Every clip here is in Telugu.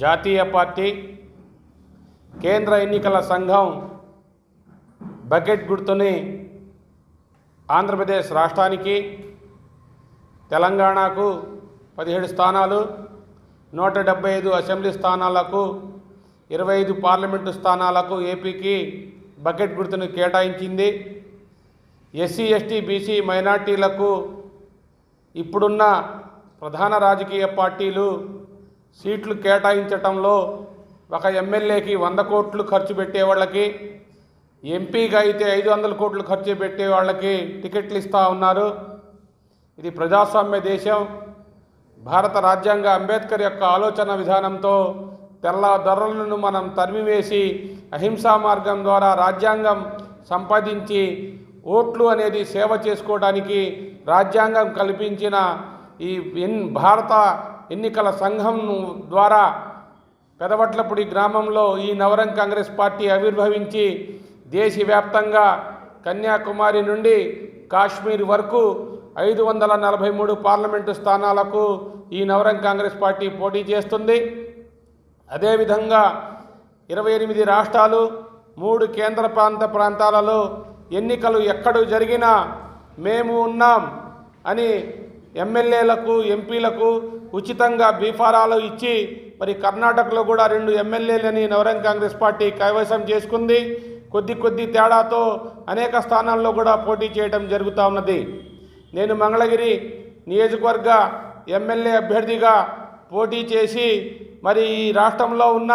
జాతీయ పార్టీ కేంద్ర ఎన్నికల సంఘం బకెట్ గుర్తుని ఆంధ్రప్రదేశ్ రాష్ట్రానికి తెలంగాణకు పదిహేడు స్థానాలు నూట డెబ్బై ఐదు అసెంబ్లీ స్థానాలకు ఇరవై ఐదు పార్లమెంటు స్థానాలకు ఏపీకి బకెట్ గుర్తును కేటాయించింది. ఎస్సీ ఎస్టీ బీసీ మైనార్టీలకు ఇప్పుడున్న ప్రధాన రాజకీయ పార్టీలు సీట్లు కేటాయించటంలో ఒక ఎమ్మెల్యేకి వంద కోట్లు ఖర్చు పెట్టే వాళ్ళకి ఎంపీగా అయితే ఐదు వందల కోట్లు ఖర్చు పెట్టే వాళ్ళకి టికెట్లు ఇస్తూ ఉన్నారు. ఇది ప్రజాస్వామ్య దేశం. భారత రాజ్యాంగ అంబేద్కర్ యొక్క ఆలోచన విధానంతో తెల్ల దొరలను మనం తరిమివేసి అహింసా మార్గం ద్వారా రాజ్యాంగం సంపాదించి ఓట్లు అనేది సేవ చేసుకోవడానికి రాజ్యాంగం కల్పించిన ఈ భారత ఎన్నికల సంఘం ద్వారా పెదవట్లపూడి గ్రామంలో ఈ నవరం కాంగ్రెస్ పార్టీ ఆవిర్భవించి దేశవ్యాప్తంగా కన్యాకుమారి నుండి కాశ్మీర్ వరకు ఐదు వందల నలభై మూడు పార్లమెంటు స్థానాలకు ఈ నవరం కాంగ్రెస్ పార్టీ పోటీ చేస్తుంది. అదేవిధంగా ఇరవై ఎనిమిది రాష్ట్రాలు మూడు కేంద్ర ప్రాంత ప్రాంతాలలో ఎన్నికలు ఎక్కడ జరిగినా మేము ఉన్నాం అని ఎమ్మెల్యేలకు ఎంపీలకు ఉచితంగా బీఫారాలు ఇచ్చి మరి కర్ణాటకలో కూడా రెండు ఎమ్మెల్యేలని నవరంగ్ కాంగ్రెస్ పార్టీ కైవసం చేసుకుంది. కొద్ది కొద్ది తేడాతో అనేక స్థానాల్లో కూడా పోటీ చేయడం జరుగుతూ ఉన్నది. నేను మంగళగిరి నియోజకవర్గ ఎమ్మెల్యే అభ్యర్థిగా పోటీ చేసి మరి ఈ రాష్ట్రంలో ఉన్న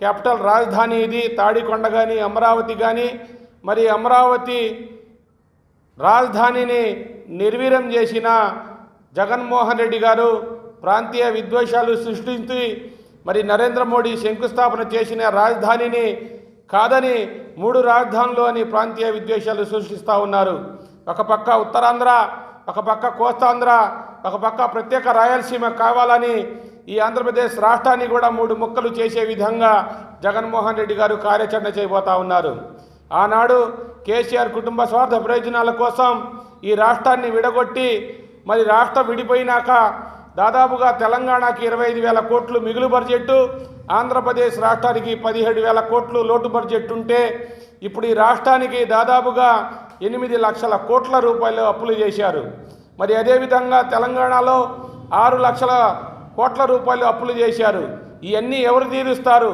క్యాపిటల్ రాజధాని ఇది తాడికొండ కానీ అమరావతి కానీ మరి అమరావతి రాజధానిని నిర్వీర్యం చేసిన జగన్మోహన్ రెడ్డి గారు ప్రాంతీయ విద్వేషాలు సృష్టించి మరి నరేంద్ర మోడీ శంకుస్థాపన చేసిన రాజధానిని కాదని మూడు రాజధానులు అని ప్రాంతీయ విద్వేషాలు సృష్టిస్తూ ఉన్నారు. ఒక పక్క ఉత్తరాంధ్ర ఒక పక్క కోస్తాంధ్ర ఒక పక్క ప్రత్యేక రాయలసీమ కావాలని ఈ ఆంధ్రప్రదేశ్ రాష్ట్రాన్ని కూడా మూడు ముక్కలు చేసే విధంగా జగన్మోహన్ రెడ్డి గారు కార్యాచరణ చేయబోతా ఉన్నారు. ఆనాడు కేసీఆర్ కుటుంబ స్వార్థ ప్రయోజనాల కోసం ఈ రాష్ట్రాన్ని విడగొట్టి మరి రాష్ట్రం విడిపోయినాక దాదాపుగా తెలంగాణకి ఇరవై ఐదు వేల కోట్లు మిగులు బడ్జెట్టు ఆంధ్రప్రదేశ్ రాష్ట్రానికి పదిహేడు వేల కోట్లు లోటు బడ్జెట్ ఉంటే ఇప్పుడు ఈ రాష్ట్రానికి దాదాపుగా ఎనిమిది లక్షల కోట్ల రూపాయలు అప్పులు చేశారు. మరి అదేవిధంగా తెలంగాణలో ఆరు లక్షల కోట్ల రూపాయలు అప్పులు చేశారు. ఇవన్నీ ఎవరు తీరుస్తారు?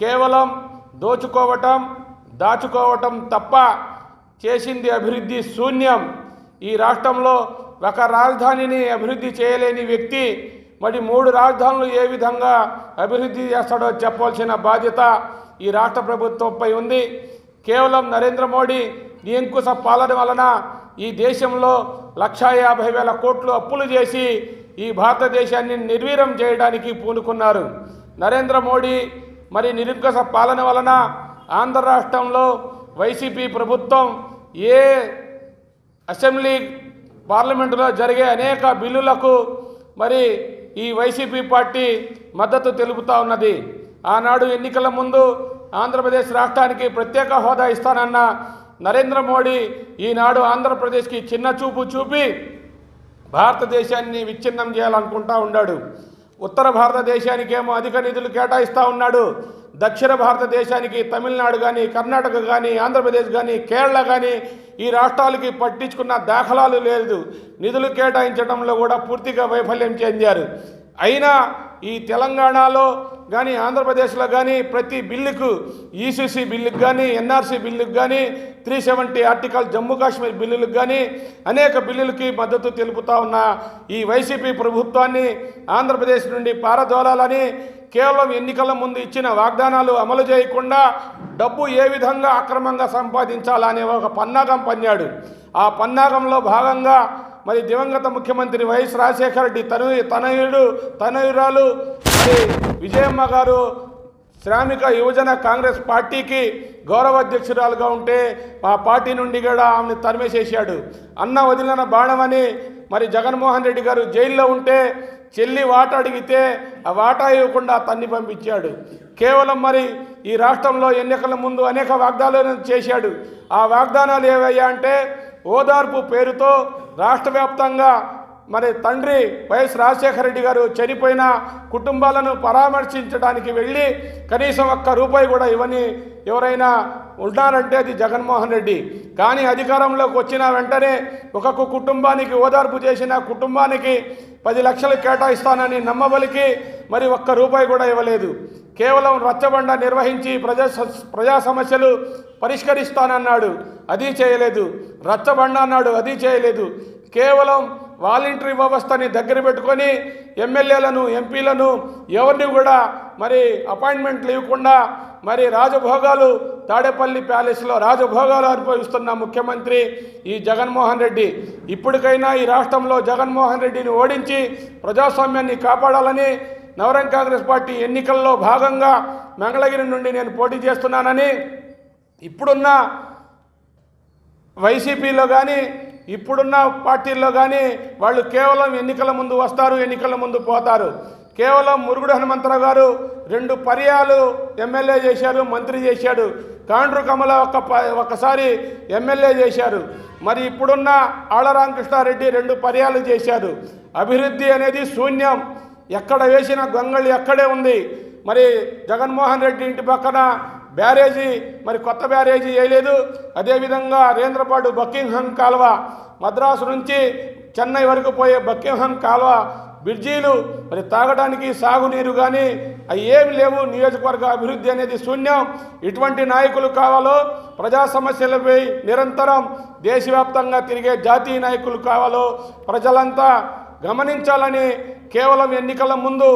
కేవలం దోచుకోవటం దాచుకోవటం తప్ప చేసింది అభివృద్ధి శూన్యం. ఈ రాష్ట్రంలో ఒక రాజధానిని అభివృద్ధి చేయలేని వ్యక్తి మరి మూడు రాజధానులు ఏ విధంగా అభివృద్ధి చేస్తాడో చెప్పవలసిన బాధ్యత ఈ రాష్ట్ర ప్రభుత్వంపై ఉంది. కేవలం నరేంద్ర మోడీ నియంకుశ పాలన వలన ఈ దేశంలో లక్షా యాభై వేల కోట్లు అప్పులు చేసి ఈ భారతదేశాన్ని నిర్వీరం చేయడానికి పూనుకున్నారు. నరేంద్ర మోడీ మరి నిరంకుశ పాలన వలన ఆంధ్ర రాష్ట్రంలో వైసీపీ ప్రభుత్వం ఏ అసెంబ్లీ పార్లమెంటులో జరిగే అనేక బిల్లులకు మరి ఈ వైసీపీ పార్టీ మద్దతు తెలుపుతా ఉన్నది. ఆనాడు ఎన్నికల ముందు ఆంధ్రప్రదేశ్ రాష్ట్రానికి ప్రత్యేక హోదా ఇస్తానన్న నరేంద్ర మోడీ ఈనాడు ఆంధ్రప్రదేశ్కి చిన్న చూపు చూపి భారతదేశాన్ని విచ్ఛిన్నం చేయాలనుకుంటా ఉన్నాడు ఉత్తర భారతదేశానికేమో అధిక నిధులు కేటాయిస్తూ ఉన్నాడు. దక్షిణ భారతదేశానికి తమిళనాడు కానీ కర్ణాటక కానీ ఆంధ్రప్రదేశ్ కానీ కేరళ కానీ ఈ రాష్ట్రాలకి పట్టించుకున్న దాఖలాలు లేదు. నిధులు కేటాయించడంలో కూడా పూర్తిగా వైఫల్యం చెందారు. అయినా ఈ తెలంగాణలో కానీ ఆంధ్రప్రదేశ్లో కానీ ప్రతి బిల్లుకు ఈసీసీ బిల్లుకు కానీ ఎన్ఆర్సీ బిల్లుకు కానీ three seventy article Jammu Kashmir బిల్లులకు కానీ అనేక బిల్లులకి మద్దతు తెలుపుతా ఉన్న ఈ వైసీపీ ప్రభుత్వాన్ని ఆంధ్రప్రదేశ్ నుండి పారదోలాలని కేవలం ఎన్నికల ముందు ఇచ్చిన వాగ్దానాలు అమలు చేయకుండా డబ్బు ఏ విధంగా అక్రమంగా సంపాదించాలనే ఒక పన్నాగం పన్నాడు. ఆ పన్నాగంలో భాగంగా మరి దివంగత ముఖ్యమంత్రి వైఎస్ రాజశేఖర రెడ్డి తను తనయుడు తనయురాలు మరి విజయమ్మ గారు శ్రామిక యువజన కాంగ్రెస్ పార్టీకి గౌరవ అధ్యక్షురాలుగా ఉంటే ఆ పార్టీ నుండి కూడా ఆమెను తరిమేసేసాడు అన్న వదిలిన బాణమని మరి జగన్మోహన్ రెడ్డి గారు జైల్లో ఉంటే చెల్లి వాట అడిగితే ఆ వాటా ఇవ్వకుండా తన్ని పంపించాడు. కేవలం మరి ఈ రాష్ట్రంలో ఎన్నికల ముందు అనేక వాగ్దానాలు చేశాడు. ఆ వాగ్దానాలు ఏవయ్యా అంటే ఓదార్పు పేరుతో రాష్ట్ర వ్యాప్తంగా మరి తండ్రి వైఎస్ రాజశేఖర రెడ్డి గారు చనిపోయిన కుటుంబాలను పరామర్శించడానికి వెళ్ళి కనీసం ఒక్క రూపాయి కూడా ఇవ్వని ఎవరైనా ఉంటారంటే అది జగన్మోహన్ రెడ్డి. కానీ అధికారంలోకి వచ్చిన వెంటనే ఒక కుటుంబానికి ఓదార్పు చేసిన కుటుంబానికి పది లక్షలు కేటాయిస్తానని నమ్మబలికి మరి ఒక్క రూపాయి కూడా ఇవ్వలేదు. కేవలం రచ్చబండ నిర్వహించి ప్రజా ప్రజా సమస్యలు పరిష్కరిస్తానన్నాడు. అది చేయలేదు. రచ్చబండ అన్నాడు అది చేయలేదు. కేవలం వాలంటరీ వ్యవస్థని దగ్గర పెట్టుకొని ఎమ్మెల్యేలను ఎంపీలను ఎవరిని కూడా మరి అపాయింట్మెంట్లు ఇవ్వకుండా మరి రాజభోగాలు తాడేపల్లి ప్యాలెస్లో రాజభోగాలు అనుభవిస్తున్న ముఖ్యమంత్రి ఈ జగన్మోహన్ రెడ్డి. ఇప్పటికైనా ఈ రాష్ట్రంలో జగన్మోహన్ రెడ్డిని ఓడించి ప్రజాస్వామ్యాన్ని కాపాడాలని నవరం కాంగ్రెస్ పార్టీ ఎన్నికల్లో భాగంగా మంగళగిరి నుండి నేను పోటీ చేస్తున్నానని ఇప్పుడున్న వైసీపీలో కానీ ఇప్పుడున్న పార్టీల్లో కానీ వాళ్ళు కేవలం ఎన్నికల ముందు వస్తారు ఎన్నికల ముందు పోతారు. కేవలం మురుగుడు హనుమంతరావు గారు రెండు పర్యాలు ఎమ్మెల్యే చేశారు మంత్రి చేశాడు. కాండ్రు కమల ఒక ప- ఒకసారి ఎమ్మెల్యే చేశారు. మరి ఇప్పుడున్న ఆళ్ళ రామకృష్ణారెడ్డి రెండు పర్యాలు చేశారు. అభివృద్ధి అనేది శూన్యం. ఎక్కడ వేసిన గొంగళి అక్కడే ఉంది. మరి జగన్మోహన్ రెడ్డి ఇంటి పక్కన బ్యారేజీ మరి కొత్త బ్యారేజీ వేయలేదు. అదేవిధంగా రేంద్రపాడు బకింగ్హం కాలువ మద్రాసు నుంచి చెన్నై వరకు పోయే బకింగ్హం కాలువ బ్రిడ్జీలు మరి తాగడానికి సాగునీరు కానీ అవి ఏమి లేవు. నియోజకవర్గ అభివృద్ధి అనేది శూన్యం. ఇటువంటి నాయకులు కావాలో ప్రజా సమస్యలపై నిరంతరం దేశవ్యాప్తంగా తిరిగే జాతీయ నాయకులు కావాలో ప్రజలంతా గమనించాలని కేవలం ఎన్నికల ముందు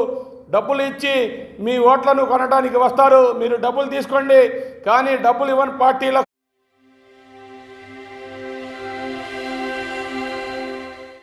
డబ్బులు ఇచ్చి మీ ఓట్లను కొనడానికి వస్తారు. మీరు డబ్బులు తీసుకోండి. కానీ డబ్బులు ఇవ్వని పార్టీలకు